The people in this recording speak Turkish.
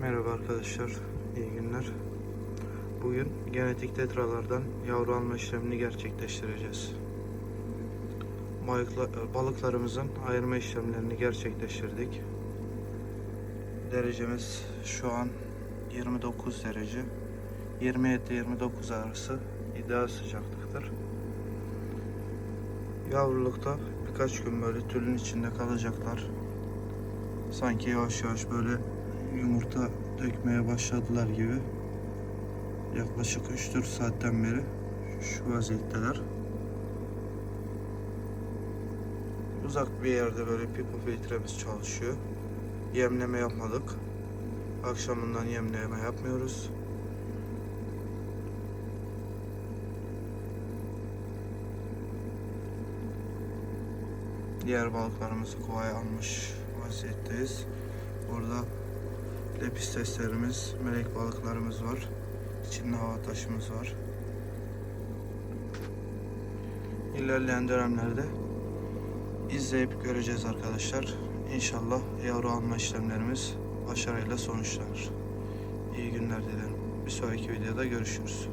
Merhaba arkadaşlar, iyi günler. Bugün genetik tetralardan yavru alma işlemini gerçekleştireceğiz. Balıkla- Balıklarımızın ayırma işlemlerini gerçekleştirdik. Derecemiz şu an 29 derece. 27-29 arası ideal sıcaklıktır. Yavrulukta birkaç gün böyle tülün içinde kalacaklar. Sanki yavaş yavaş böyle yumurta dökmeye başladılar gibi. Yaklaşık 3-4 saatten beri şu vaziyetteler. Uzak bir yerde böyle pipo filtremiz çalışıyor. Yemleme yapmadık. Akşamından yemleme yapmıyoruz. Diğer balıklarımızı kovaya almış vaziyetteyiz. Burada lepisteslerimiz, melek balıklarımız var. İçinde hava taşımız var. İlerleyen dönemlerde izleyip göreceğiz arkadaşlar. İnşallah yavru alma işlemlerimiz başarıyla sonuçlanır. İyi günler dilerim. Bir sonraki videoda görüşürüz.